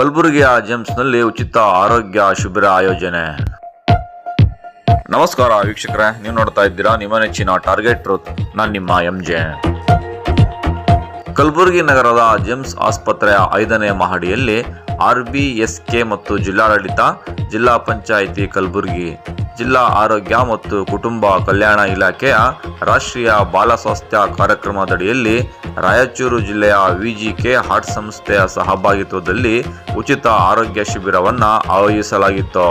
ಕಲಬುರಗಿಯ ಜೆಮ್ಸ್ನಲ್ಲಿ ಉಚಿತ ಆರೋಗ್ಯ ಶಿಬಿರ ಆಯೋಜನೆ. ನಮಸ್ಕಾರ ವೀಕ್ಷಕರೇ, ನೀವು ನೋಡ್ತಾ ಇದ್ದೀರಾ ನಿಮ್ಮ ನೆಚ್ಚಿನ ಟಾರ್ಗೆಟ್ ಟ್ರೂತ್, ನಾನು ನಿಮ್ಮ ಎಂ ಜೆ ಕಲಬುರಗಿ ನಗರದ ಜೆಮ್ಸ್ ಆಸ್ಪತ್ರೆಯ ಐದನೇ ಮಹಡಿಯಲ್ಲಿ ಆರ್ ಬಿ ಎಸ್ ಕೆ ಮತ್ತು ಜಿಲ್ಲಾಡಳಿತ, ಜಿಲ್ಲಾ ಪಂಚಾಯಿತಿ ಕಲಬುರಗಿ ಜಿಲ್ಲಾ ಆರೋಗ್ಯ ಮತ್ತು ಕುಟುಂಬ ಕಲ್ಯಾಣ ಇಲಾಖೆಯ ರಾಷ್ಟ್ರೀಯ ಬಾಲ ಸ್ವಾಸ್ಥ್ಯ ಕಾರ್ಯಕ್ರಮದಡಿಯಲ್ಲಿ ರಾಯಚೂರು ಜಿಲ್ಲೆಯ ವಿಜಿಕೆ ಹಾರ್ಟ್ ಸಂಸ್ಥೆಯ ಸಹಭಾಗಿತ್ವದಲ್ಲಿ ಉಚಿತ ಆರೋಗ್ಯ ಶಿಬಿರವನ್ನು ಆಯೋಜಿಸಲಾಗಿತ್ತು.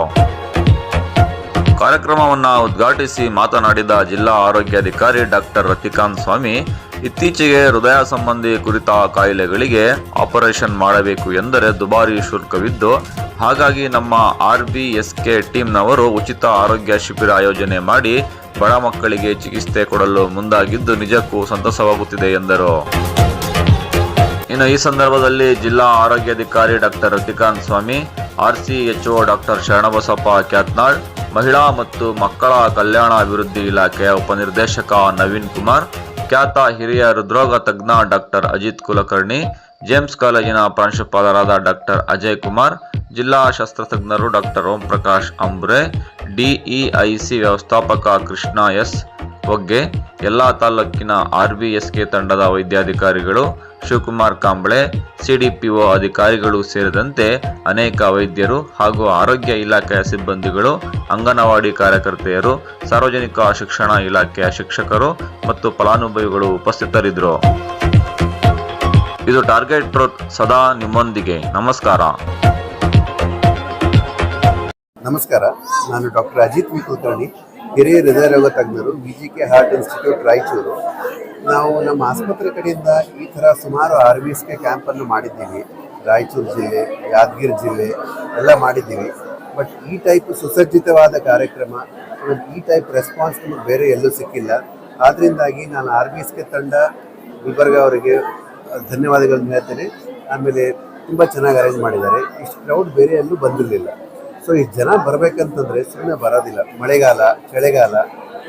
ಕಾರ್ಯಕ್ರಮವನ್ನು ಉದ್ಘಾಟಿಸಿ ಮಾತನಾಡಿದ ಜಿಲ್ಲಾ ಆರೋಗ್ಯಾಧಿಕಾರಿ ಡಾಕ್ಟರ್ ರತಿಕಾಂತ್ ಸ್ವಾಮಿ, ಇತ್ತೀಚೆಗೆ ಹೃದಯ ಸಂಬಂಧಿ ಕುರಿತ ಕಾಯಿಲೆಗಳಿಗೆ ಆಪರೇಷನ್ ಮಾಡಬೇಕು ಎಂದರೆ ದುಬಾರಿ ಶುಲ್ಕವಿದ್ದು, ಹಾಗಾಗಿ ನಮ್ಮ ಆರ್ ಬಿ ಎಸ್ ಕೆ ಟೀಮ್ನವರು ಉಚಿತ ಆರೋಗ್ಯ ಶಿಬಿರ ಆಯೋಜನೆ ಮಾಡಿ ಬಡ ಮಕ್ಕಳಿಗೆ ಚಿಕಿತ್ಸೆ ಕೊಡಲು ಮುಂದಾಗಿದ್ದು ನಿಜಕ್ಕೂ ಸಂತಸವಾಗುತ್ತಿದೆ ಎಂದರು. ಇನ್ನು ಈ ಸಂದರ್ಭದಲ್ಲಿ ಜಿಲ್ಲಾ ಆರೋಗ್ಯಾಧಿಕಾರಿ doctor Ratikant Swamy, R C H O doctor Sharanabasappa Kyatnal ಮಹಿಳಾ ಮತ್ತು ಮಕ್ಕಳ ಕಲ್ಯಾಣ ಅಭಿವೃದ್ಧಿ ಇಲಾಖೆಯ ಉಪನಿರ್ದೇಶಕ ನವೀನ್ ಕುಮಾರ್, ಖ್ಯಾತ ಹಿರಿಯ ಹೃದ್ರೋಗ ತಜ್ಞ ಡಾಕ್ಟರ್ ಅಜಿತ್ ಕುಲಕರ್ಣಿ, ಜೇಮ್ಸ್ ಕಾಲೇಜಿನ ಪ್ರಾಂಶುಪಾಲರಾದ ಡಾಕ್ಟರ್ ಅಜಯ್ ಕುಮಾರ್, ಜಿಲ್ಲಾ ಶಸ್ತ್ರತಜ್ಞರು ಡಾಕ್ಟರ್ ಓಂ ಪ್ರಕಾಶ್ ಅಂಬ್ರೆ, ಡಿಇಐಸಿ ವ್ಯವಸ್ಥಾಪಕ ಕೃಷ್ಣ ಎಸ್ ಒಗ್ಗೆ, ಎಲ್ಲ ತಾಲೂಕಿನ ಆರ್ಬಿಎಸ್ಕೆ ತಂಡದ ವೈದ್ಯಾಧಿಕಾರಿಗಳು ಶಿವಕುಮಾರ್ ಕಾಂಬಳೆ, ಸಿಡಿಪಿಒ ಅಧಿಕಾರಿಗಳು ಸೇರಿದಂತೆ ಅನೇಕ ವೈದ್ಯರು ಹಾಗೂ ಆರೋಗ್ಯ ಇಲಾಖೆಯ ಸಿಬ್ಬಂದಿಗಳು, ಅಂಗನವಾಡಿ ಕಾರ್ಯಕರ್ತೆಯರು, ಸಾರ್ವಜನಿಕ ಶಿಕ್ಷಣ ಇಲಾಖೆಯ ಶಿಕ್ಷಕರು ಮತ್ತು ಫಲಾನುಭವಿಗಳು ಉಪಸ್ಥಿತರಿದ್ದರು. ಇದು ಟಾರ್ಗೆಟ್ ಟ್ರೋತ್ ಸದಾ ನಿಮ್ಮೊಂದಿಗೆ. ನಮಸ್ಕಾರ. ನಮಸ್ಕಾರ. ನಾನು ಡಾಕ್ಟರ್ ಅಜಿತ್ ವಿ ಕುಲಕರ್ಣಿ ಹಿರಿಯ ಹೃದಯರೋಗ ತಜ್ಞರು V G K heart institute Raichur. ನಾವು ನಮ್ಮ ಆಸ್ಪತ್ರೆ ಕಡೆಯಿಂದ ಈ ಥರ ಸುಮಾರು ಆರ್ ವಿ ಎಸ್ ಕೆ ಕ್ಯಾಂಪನ್ನು ಮಾಡಿದ್ದೀವಿ. ರಾಯಚೂರು ಜಿಲ್ಲೆ, ಯಾದಗಿರಿ ಜಿಲ್ಲೆ ಎಲ್ಲ ಮಾಡಿದ್ದೀವಿ. ಬಟ್ ಈ ಟೈಪ್ ಸುಸಜ್ಜಿತವಾದ ಕಾರ್ಯಕ್ರಮ ಈ ಟೈಪ್ ರೆಸ್ಪಾನ್ಸ್ ನಮಗೆ ಬೇರೆ ಎಲ್ಲೂ ಸಿಕ್ಕಿಲ್ಲ. ಆದ್ದರಿಂದಾಗಿ ನಾನು ಆರ್ ಬಿ ಎಸ್ ಕೆ ತಂಡ, ಗುಲ್ಬರ್ಗ ಅವರಿಗೆ ಧನ್ಯವಾದಗಳನ್ನು ಹೇಳ್ತೇನೆ. ಆಮೇಲೆ ತುಂಬ ಚೆನ್ನಾಗಿ ಅರೇಂಜ್ ಮಾಡಿದ್ದಾರೆ. ಇಷ್ಟು ಕ್ರೌಡ್ ಬೇರೆ ಎಲ್ಲೂ ಬಂದಿರಲಿಲ್ಲ. ಸೊ ಈ ಜನ ಬರಬೇಕಂತಂದ್ರೆ ಸುಮ್ಮನೆ ಬರೋದಿಲ್ಲ. ಮಳೆಗಾಲ, ಚಳಿಗಾಲ,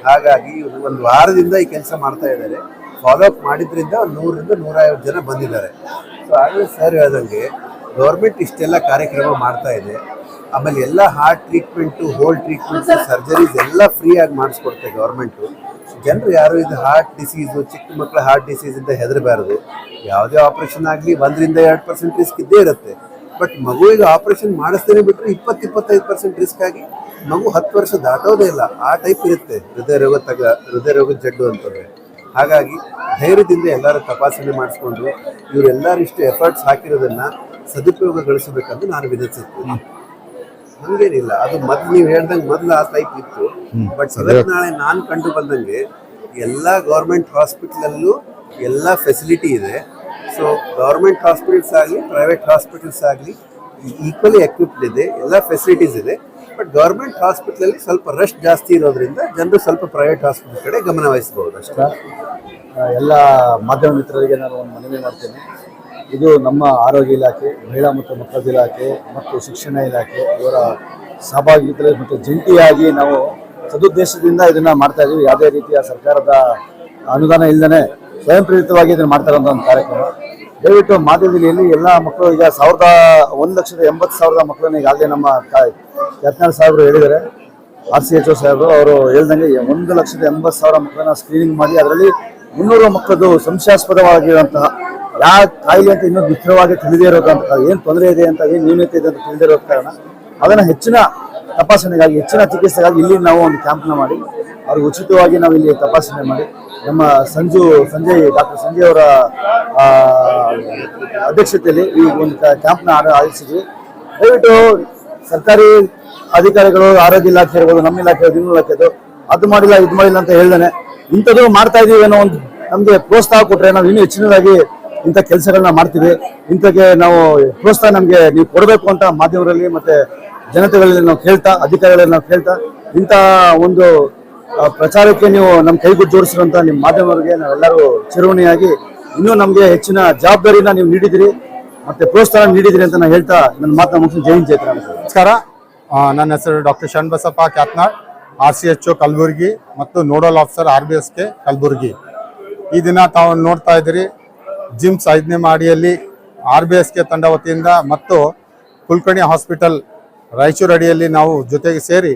ಹಾಗಾಗಿ ಒಂದು ವಾರದಿಂದ ಈ ಕೆಲಸ ಮಾಡ್ತಾ ಇದ್ದಾರೆ. ಫಾಲೋ ಅಪ್ ಮಾಡಿದ್ರಿಂದ ನೂರರಿಂದ ನೂರೈವತ್ತು ಜನ ಬಂದಿದ್ದಾರೆ. ಸೊ ಆಗಲೇ ಸರ್ ಹೇಳ್ದಂಗೆ ಗೌರ್ಮೆಂಟ್ ಇಷ್ಟೆಲ್ಲ ಕಾರ್ಯಕ್ರಮ ಮಾಡ್ತಾ ಇದೆ. ಆಮೇಲೆ ಎಲ್ಲ heart treatment whole treatments surgeries ಎಲ್ಲ ಫ್ರೀಯಾಗಿ ಮಾಡಿಸ್ಕೊಡ್ತೆ ಗೌರ್ಮೆಂಟು ಜನರು ಯಾರು ಇದು ಹಾರ್ಟ್ ಡಿಸೀಸು ಚಿಕ್ಕ ಮಕ್ಕಳ ಹಾರ್ಟ್ ಡಿಸೀಸಿಂದ ಹೆದರಬಾರ್ದು. ಯಾವುದೇ ಆಪರೇಷನ್ ಆಗಲಿ ಒಂದರಿಂದ ಎರಡು ಪರ್ಸೆಂಟ್ ರಿಸ್ಕ್ ಇದ್ದೇ ಇರುತ್ತೆ. ಬಟ್ ಮಗುವಿಗೆ ಆಪರೇಷನ್ ಮಾಡಿಸ್ತೇನೆ ಬಿಟ್ಟರೆ ಇಪ್ಪತ್ತು ಇಪ್ಪತ್ತೈದು ಪರ್ಸೆಂಟ್ ರಿಸ್ಕ್ ಆಗಿ ಮಗು ಹತ್ತು ವರ್ಷ ದಾಟೋದೇ ಇಲ್ಲ. ಆ ಟೈಪ್ ಇರುತ್ತೆ. ಹೃದಯ ರೋಗ ತಗ ಹೃದಯ ರೋಗ ಜಡ್ಡು ಅಂತಂದರೆ. ಹಾಗಾಗಿ ಧೈರ್ಯದಿಂದ ಎಲ್ಲರೂ ತಪಾಸಣೆ ಮಾಡಿಸ್ಕೊಂಡು ಇವರೆಲ್ಲರೂ ಇಷ್ಟು ಎಫರ್ಟ್ಸ್ ಹಾಕಿರೋದನ್ನ ಸದುಪಯೋಗಗೊಳಿಸಬೇಕಂತ ನಾನು ವಿಧಿಸುತ್ತೇನೆ ಹಂಗೇನಿಲ್ಲ. ಅದು ಮೊದಲು ನೀವು ಹೇಳ್ದಂಗೆ ಮೊದಲು ಆ ಟೈಪ್ ಇತ್ತು. ಬಟ್ ಸದಕ್ಕೆ ನಾಳೆ ನಾನು ಕಂಡು ಬಂದಂಗೆ ಎಲ್ಲ ಗೌರ್ಮೆಂಟ್ ಹಾಸ್ಪಿಟ್ಲಲ್ಲೂ ಎಲ್ಲ ಫೆಸಿಲಿಟಿ ಇದೆ. ಸೊ ಗೌರ್ಮೆಂಟ್ ಹಾಸ್ಪಿಟಲ್ಸ್ ಆಗಲಿ ಪ್ರೈವೇಟ್ ಹಾಸ್ಪಿಟಲ್ಸ್ ಆಗಲಿ ಈಕ್ವಲಿ ಎಕ್ವಿಪ್ಡ್ ಇದೆ, ಎಲ್ಲ ಫೆಸಿಲಿಟೀಸ್ ಇದೆ. ಬಟ್ ಗೌರ್ಮೆಂಟ್ ಹಾಸ್ಪಿಟ್ಲಲ್ಲಿ ಸ್ವಲ್ಪ ರಶ್ ಜಾಸ್ತಿ ಇರೋದ್ರಿಂದ ಜನರು ಸ್ವಲ್ಪ ಪ್ರೈವೇಟ್ ಹಾಸ್ಪಿಟಲ್ ಕಡೆ ಗಮನ ವಹಿಸಬಹುದು ಅಷ್ಟೇ. ಎಲ್ಲ ಮಾಧ್ಯಮ ಮಿತ್ರರಿಗೆ ನಾನು ಒಂದು ಮನವಿ ಮಾಡ್ತೇನೆ. ಇದು ನಮ್ಮ ಆರೋಗ್ಯ ಇಲಾಖೆ, ಮಹಿಳಾ ಮತ್ತು ಮಕ್ಕಳ ಇಲಾಖೆ ಮತ್ತು ಶಿಕ್ಷಣ ಇಲಾಖೆ, ಇವರ ಸಹಭಾಗಿತ್ವದಲ್ಲಿ ಮತ್ತು ಜಂಟಿಯಾಗಿ ನಾವು ಸದುದ್ದೇಶದಿಂದ ಇದನ್ನ ಮಾಡ್ತಾ ಇದ್ದೀವಿ ಯಾವುದೇ ರೀತಿಯ ಸರ್ಕಾರದ ಅನುದಾನ ಇಲ್ಲದೇ ಸ್ವಯಂ ಪ್ರೇರಿತವಾಗಿ ಇದನ್ನು ಮಾಡ್ತಕ್ಕಂಥ ಒಂದು ಕಾರ್ಯಕ್ರಮ. ದಯವಿಟ್ಟು ಮಾಧ್ಯಮದಲ್ಲಿ ಎಲ್ಲ ಮಕ್ಕಳು, ಈಗ ಸಾವಿರದ ಒಂದು ಲಕ್ಷದ ಎಂಬತ್ತು ಸಾವಿರದ ಮಕ್ಕಳನ್ನ ಈಗಾಗಲೇ ನಮ್ಮ ಯತ್ನಾಳ್ ಸಾಹೇಬರು ಹೇಳಿದ್ದಾರೆ. ಆರ್ ಸಿ ಎಚ್ ಒ ಸಾಹೇಬರು ಅವರು ಹೇಳ್ದಂಗೆ ಒಂದು ಲಕ್ಷದ ಎಂಬತ್ತು ಸಾವಿರ ಮಕ್ಕಳನ್ನ ಸ್ಕ್ರೀನಿಂಗ್ ಮಾಡಿ ಅದರಲ್ಲಿ ಮುನ್ನೂರು ಮಕ್ಕಳದು ಸಂಶಯಾಸ್ಪದವಾಗಿರುವಂತಹ ಯಾವ ಕಾಯಿಲೆ ಅಂತ ಇನ್ನೂ ನಿಖರವಾಗಿ ತಿಳಿದೇ ಇರೋದಂತ ಏನು ತೊಂದರೆ ಇದೆ ಅಂತ, ಏನು ನ್ಯೂನತೆ ಇದೆ ಅಂತ ತಿಳಿದೇ ಇರೋ ಕಾರಣ, ಅದನ್ನು ಹೆಚ್ಚಿನ ತಪಾಸಣೆಗಾಗಿ, ಹೆಚ್ಚಿನ ಚಿಕಿತ್ಸೆಗಾಗಿ ಇಲ್ಲಿ ನಾವು ಒಂದು ಕ್ಯಾಂಪ್ನ ಮಾಡಿ ಅವ್ರಿಗೆ ಉಚಿತವಾಗಿ ನಾವು ಇಲ್ಲಿ ತಪಾಸಣೆ ಮಾಡಿ. ನಮ್ಮ ಸಂಜು, ಸಂಜಯ್, ಡಾಕ್ಟರ್ ಸಂಜಯ್ ಅವರ ಅಧ್ಯಕ್ಷತೆಯಲ್ಲಿ ಈ ಒಂದು ಕ್ಯಾಂಪ್ನ ಆಯೋಜಿಸಿದ್ವಿ. ದಯವಿಟ್ಟು ಸರ್ಕಾರಿ ಅಧಿಕಾರಿಗಳು, ಆರೋಗ್ಯ ಇಲಾಖೆ ಇರ್ಬೋದು ನಮ್ಮ ಇಲಾಖೆ, ನಿಮ್ಮ ಇಲಾಖೆದು ಅದು ಮಾಡಿಲ್ಲ, ಇದು ಮಾಡಿಲ್ಲ ಅಂತ ಹೇಳ್ದೇನೆ. ಇಂಥದ್ದು ಮಾಡ್ತಾ ಇದೀವಿ ಅನ್ನೋ ಒಂದು ನಮಗೆ ಪ್ರೋತ್ಸಾಹ ಕೊಟ್ಟರೆ ನಾವು ಇನ್ನೂ ಹೆಚ್ಚಿನದಾಗಿ ಇಂಥ ಕೆಲಸಗಳನ್ನ ಮಾಡ್ತೀವಿ. ಇಂಥಕ್ಕೆ ನಾವು ಪ್ರೋತ್ಸಾಹ ನಮಗೆ ನೀವು ಕೊಡಬೇಕು ಅಂತ ಮಾಧ್ಯಮರಲ್ಲಿ ಮತ್ತೆ ಜನತೆಗಳಲ್ಲಿ ನಾವು ಕೇಳ್ತಾ, ಅಧಿಕಾರಿಗಳಲ್ಲಿ ನಾವು ಕೇಳ್ತಾ, ಇಂಥ ಒಂದು ಪ್ರಚಾರಕ್ಕೆ ನೀವು ನಮ್ಮ ಕೈಗೂ ಜೋಡಿಸಿರುವಂತ ನಿಮ್ಮ ಮಾಧ್ಯಮರಿಗೆ ನಾವೆಲ್ಲರೂ ಚಿರವಣಿಯಾಗಿ ಇನ್ನೂ ನಮಗೆ ಹೆಚ್ಚಿನ ಜವಾಬ್ದಾರಿನ ನೀವು ನೀಡಿದಿರಿ. ಮತ್ತೆ ಪ್ರೋತ್ಸಾಹ ನೀಡಿದಿರಿ ಅಂತ ನಾನು ಹೇಳ್ತಾ ನನ್ನ ಮಾತನ್ನ ಮುಗಿಸಿ ಜೈನ್ ಚೈತ್ರ ನಮಸ್ಕಾರ. ನನ್ನ ಹೆಸರು doctor Sharanabasappa Kyatnal R C H O Kalaburagi ಮತ್ತು nodal officer R B S K Kalaburagi. ಈ ದಿನ ತಾವು ನೋಡ್ತಾ ಇದ್ದೀರಿ ಜಿಮ್ಸ್ ಐದನೇ ಮಾಡಿಯಲ್ಲಿ ಆರ್ ಬಿ ಎಸ್ ಕೆ ತಂಡ ವತಿಯಿಂದ ಮತ್ತು ಕುಲ್ಕರ್ಣಿ ಹಾಸ್ಪಿಟಲ್ ರಾಯಚೂರು ಅಡಿಯಲ್ಲಿ ನಾವು ಜೊತೆಗೆ ಸೇರಿ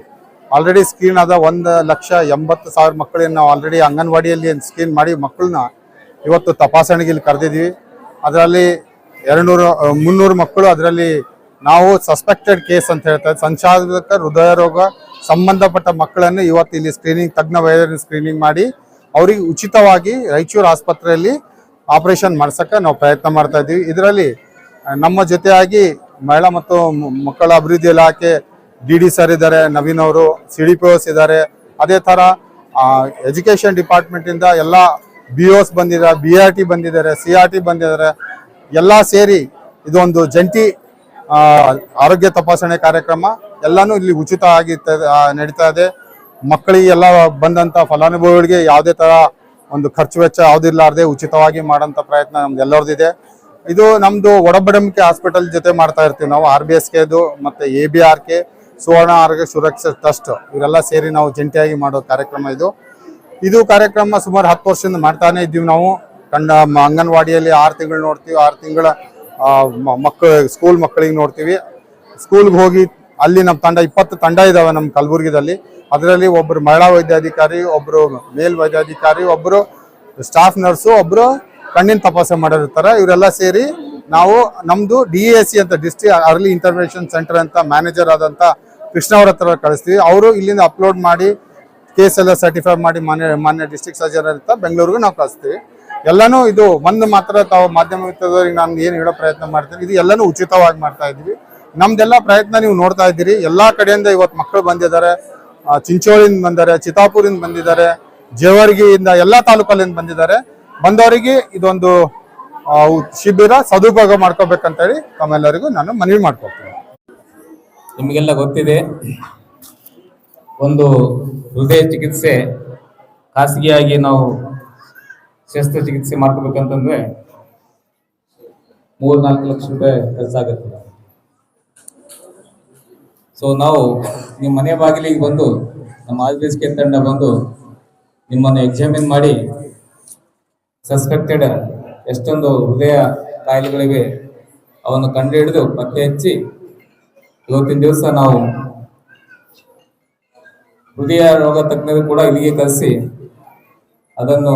ಆಲ್ರೆಡಿ ಸ್ಕ್ರೀನ್ ಆದ ಒಂದು ಲಕ್ಷ ಎಂಬತ್ತು ಸಾವಿರ ಮಕ್ಕಳನ್ನು ನಾವು ಆಲ್ರೆಡಿ ಅಂಗನವಾಡಿಯಲ್ಲಿ ಸ್ಕ್ರೀನ್ ಮಾಡಿ ಮಕ್ಕಳನ್ನ ಇವತ್ತು ತಪಾಸಣೆಗೆ ಇಲ್ಲಿ ಕರೆದಿದ್ವಿ. ಅದರಲ್ಲಿ ಎರಡುನೂರು ಮುನ್ನೂರು ಮಕ್ಕಳು ಅದರಲ್ಲಿ ನಾವು ಸಸ್ಪೆಕ್ಟೆಡ್ ಕೇಸ್ ಅಂತ ಹೇಳ್ತಾರೆ ಸಂಚಾಲಕ ಹೃದಯ ರೋಗ ಸಂಬಂಧಪಟ್ಟ ಮಕ್ಕಳನ್ನು ಇವತ್ತು ಇಲ್ಲಿ ಸ್ಕ್ರೀನಿಂಗ್ ತಜ್ಞ ವೈದ್ಯರನ್ನು ಸ್ಕ್ರೀನಿಂಗ್ ಮಾಡಿ ಅವರಿಗೆ ಉಚಿತವಾಗಿ ರಾಯಚೂರು ಆಸ್ಪತ್ರೆಯಲ್ಲಿ ಆಪರೇಷನ್ ಮಾಡಿಸೋಕೆ ನಾವು ಪ್ರಯತ್ನ ಮಾಡ್ತಾ ಇದ್ದೀವಿ. ಇದರಲ್ಲಿ ನಮ್ಮ ಜೊತೆಯಾಗಿ ಮಹಿಳಾ ಮತ್ತು ಮಕ್ಕಳ ಅಭಿವೃದ್ಧಿ ಇಲಾಖೆ ಡಿ ಡಿ ಸರ್ ಇದ್ದಾರೆ, ನವೀನ್ ಅವರು, ಸಿ ಡಿ ಪಿ ಓಸ್ ಇದ್ದಾರೆ. ಅದೇ ಥರ ಎಜುಕೇಷನ್ ಡಿಪಾರ್ಟ್ಮೆಂಟಿಂದ ಎಲ್ಲ ಬಿ ಓಸ್ ಬಂದಿದ್ದಾರೆ, ಬಿ ಆರ್ ಟಿ ಬಂದಿದ್ದಾರೆ, ಸಿ ಆರ್ ಟಿ ಬಂದಿದ್ದಾರೆ. ಎಲ್ಲ ಸೇರಿ ಇದೊಂದು ಜಂಟಿ ಆರೋಗ್ಯ ತಪಾಸಣೆ ಕಾರ್ಯಕ್ರಮ. ಎಲ್ಲಾನು ಇಲ್ಲಿ ಉಚಿತ ಆಗಿ ನಡೀತಾ ಇದೆ. ಮಕ್ಕಳಿಗೆ ಎಲ್ಲ ಬಂದಂತ ಫಲಾನುಭವಿಗಳಿಗೆ ಯಾವುದೇ ತರ ಒಂದು ಖರ್ಚು ವೆಚ್ಚ ಯಾವುದಿಲ್ಲಾರ್ದೆ ಉಚಿತವಾಗಿ ಮಾಡೋಂಥ ಪ್ರಯತ್ನ ನಮ್ದು ಎಲ್ಲರದಿದೆ ಇದು ನಮ್ದು ಒಡಬಡಂಬಿಕೆ ಹಾಸ್ಪಿಟಲ್ ಜೊತೆ ಮಾಡ್ತಾ ಇರ್ತೀವಿ ನಾವು, ಆರ್ ಬಿ ಎಸ್ ಕೆದು ಮತ್ತೆ A B R K. Suvarna Arogya Suraksha trust ಇವರೆಲ್ಲ ಸೇರಿ ನಾವು ಜಂಟಿಯಾಗಿ ಮಾಡೋ ಕಾರ್ಯಕ್ರಮ ಇದು. ಇದು ಕಾರ್ಯಕ್ರಮ ಸುಮಾರು ಹತ್ತು ವರ್ಷದಿಂದ ಮಾಡ್ತಾನೆ ಇದ್ದೀವಿ ನಾವು. ಕಂಡ ಅಂಗನವಾಡಿಯಲ್ಲಿ ಆರು ತಿಂಗಳು ನೋಡ್ತೀವಿ, ಆರು ತಿಂಗಳ ಮಕ್ಕಳು ಸ್ಕೂಲ್ ಮಕ್ಕಳಿಗೆ ನೋಡ್ತೀವಿ. ಸ್ಕೂಲ್ಗೆ ಹೋಗಿ ಅಲ್ಲಿ ನಮ್ಮ ತಂಡ, ಇಪ್ಪತ್ತು ತಂಡ ಇದ್ದಾವೆ ನಮ್ಮ ಕಲಬುರಗಿದಲ್ಲಿ. ಅದರಲ್ಲಿ ಒಬ್ಬರು ಮಹಿಳಾ ವೈದ್ಯಾಧಿಕಾರಿ ಒಬ್ಬರು ಮೇಲ್ ವೈದ್ಯಾಧಿಕಾರಿ ಒಬ್ಬರು ಸ್ಟಾಫ್ ನರ್ಸು ಒಬ್ಬರು ಕಣ್ಣಿನ ತಪಾಸಣೆ ಮಾಡಿರ್ತಾರೆ ಇವರೆಲ್ಲ ಸೇರಿ ನಾವು ನಮ್ದು ಡಿ ಎ ಸಿ ಅಂತ ಡಿಸ್ಟ್ರಿಕ್ ಅರ್ಲಿ ಇಂಟರ್ವೆನ್ಷನ್ ಸೆಂಟರ್ ಅಂತ ಮ್ಯಾನೇಜರ್ ಆದಂತ ಕೃಷ್ಣ ಅವರ ಹತ್ರ ಕಳಿಸ್ತೀವಿ. ಅವರು ಇಲ್ಲಿಂದ ಅಪ್ಲೋಡ್ ಮಾಡಿ ಕೇಸ್ ಎಲ್ಲ ಸರ್ಟಿಫೈ ಮಾಡಿ ಮಾನ್ಯ ಮಾನ್ಯ ಡಿಸ್ಟ್ರಿಕ್ಟ್ ಸರ್ಜನ್ ಅಂತ ಬೆಂಗಳೂರಿಗೆ ನಾವು ಕಳಿಸ್ತೀವಿ. ಎಲ್ಲನೂ ಇದು ಒಂದು ಮಾತ್ರ ತಾವು ಮಾಧ್ಯಮ ನಾನು ಏನು ಹೇಳೋ ಪ್ರಯತ್ನ ಮಾಡ್ತೀನಿ. ಇದು ಎಲ್ಲನೂ ಉಚಿತವಾಗಿ ಮಾಡ್ತಾ ಇದ್ದೀವಿ. ನಮ್ದೆಲ್ಲ ಪ್ರಯತ್ನ ನೀವು ನೋಡ್ತಾ ಇದ್ದೀರಿ. ಎಲ್ಲಾ ಕಡೆಯಿಂದ ಇವತ್ತು ಮಕ್ಕಳು ಬಂದಿದ್ದಾರೆ. ಚಿಂಚೋಳಿಯಿಂದ ಬಂದಿದ್ದಾರೆ ಚಿತಾಪುರಿಂದ ಬಂದಿದ್ದಾರೆ, ಜೇವರ್ಗಿಯಿಂದ ಎಲ್ಲಾ ತಾಲೂಕಲ್ಲಿಂದ ಬಂದಿದ್ದಾರೆ. ಬಂದವರಿಗೆ ಇದೊಂದು ಶಿಬಿರ ಸದುಪಯೋಗ ಮಾಡ್ಕೋಬೇಕಂತೇಳಿ ತಮ್ಮೆಲ್ಲರಿಗೂ ನಾನು ಮನವಿ ಮಾಡ್ಕೊಳ್ತೀನಿ. ನಿಮಗೆಲ್ಲ ಗೊತ್ತಿದೆ, ಒಂದು ಹೃದಯ ಚಿಕಿತ್ಸೆ, ಖಾಸಗಿಯಾಗಿ ನಾವು ಶಸ್ತ್ರಚಿಕಿತ್ಸೆ ಮಾಡ್ಕೋಬೇಕಂತಂದ್ರೆ ಮೂರು ನಾಲ್ಕು ಲಕ್ಷ ರೂಪಾಯಿ ಖರ್ಚಾಗುತ್ತೆ. ಸೊ ನಾವು ನಿಮ್ಮ ಮನೆ ಬಾಗಿಲಿಗೆ ಬಂದು, ನಮ್ಮ ಆರ್ಬಿಎಸ್ಕೆ ತಂಡ ಬಂದು ನಿಮ್ಮನ್ನು ಎಕ್ಸಾಮಿನ್ ಮಾಡಿ ಸಸ್ಪೆಕ್ಟೆಡ್ ಎಷ್ಟೊಂದು ಹೃದಯ ಕಾಯಿಲೆಗಳಿವೆ ಅವನ್ನು ಕಂಡುಹಿಡಿದು ಪತ್ತೆ ಹಚ್ಚಿ ಇವತ್ತಿನ ದಿವಸ ನಾವು ಹೃದಯ ರೋಗ ತಜ್ಞರು ಕೂಡ ಇಲ್ಲಿಗೆ ಕರೆಸಿ ಅದನ್ನು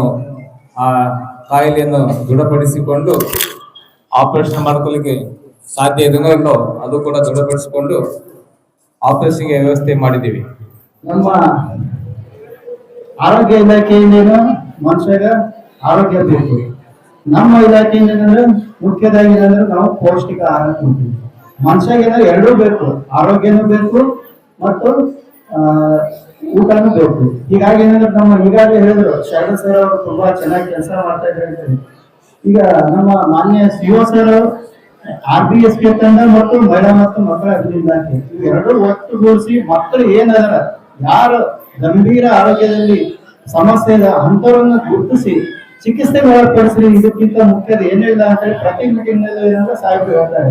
ಆ ಕಾಯಿಲೆಯನ್ನು ದೃಢಪಡಿಸಿಕೊಂಡು ಆಪರೇಷನ್ ಮಾಡ್ಕೊಳ್ಳಿಕ್ಕೆ ಸಾಧ್ಯ ಇದೆಯೋ ಅದು ಕೂಡ ದೃಢಪಡಿಸಿಕೊಂಡು ಆಪರೇಷನ್ಗೆ ವ್ಯವಸ್ಥೆ ಮಾಡಿದ್ದೀವಿ. ನಮ್ಮ ಆರೋಗ್ಯ ಇಲಾಖೆಯಿಂದ ಮನುಷ್ಯಗ ಆರೋಗ್ಯ ಬೇಕು ನಮ್ಮ ಇಲಾಖೆಯಿಂದ ಏನಂದ್ರೆ ಮುಖ್ಯದಾಗಿ ಏನಂದ್ರೆ ನಾವು ಪೌಷ್ಟಿಕ ಆಹಾರ ಕೊಡ್ತೀವಿ. ಮನುಷ್ಯಗೆ ಎರಡೂ ಬೇಕು. ಆರೋಗ್ಯನೂ ಬೇಕು ಮತ್ತು ಊಟನೂ ಬೇಕು. ಹೀಗಾಗಿ ಏನಂದ್ರೆ ನಮ್ಮ ಈಗಾಗಲೇ ಹೇಳಿದ್ರು, ಶರಣ ಸರ್ ಅವರು ತುಂಬಾ ಚೆನ್ನಾಗಿ ಕೆಲಸ ಮಾಡ್ತಾ ಇದ್ದಾರೆ ಈಗ ನಮ್ಮ ಮಾನ್ಯ CEO sir R B S K ತಂಡ ಮತ್ತು ಮಹಿಳಾ ಮತ್ತು ಮಕ್ಕಳ ಅಭಿವೃದ್ಧಿ ಇಲಾಖೆ ಇವೆರಡೂ ಒಟ್ಟುಗೂಡಿಸಿ ಮಕ್ಕಳು ಏನದಾರ ಯಾರು ಗಂಭೀರ ಆರೋಗ್ಯದಲ್ಲಿ ಸಮಸ್ಯೆ ಇದೆ ಗುರುತಿಸಿ ಚಿಕಿತ್ಸೆಗೆ ಒಳಪಡಿಸಿ ಇದಕ್ಕಿಂತ ಮುಖ್ಯದ ಏನೂ ಇಲ್ಲ ಅಂತ ಹೇಳಿ ಪ್ರತಿ ಮೀಟಿಂಗ್ನಲ್ಲಿ ಏನಂದ್ರೆ ಸಾಹೇಬರು ಹೇಳ್ತಾರೆ.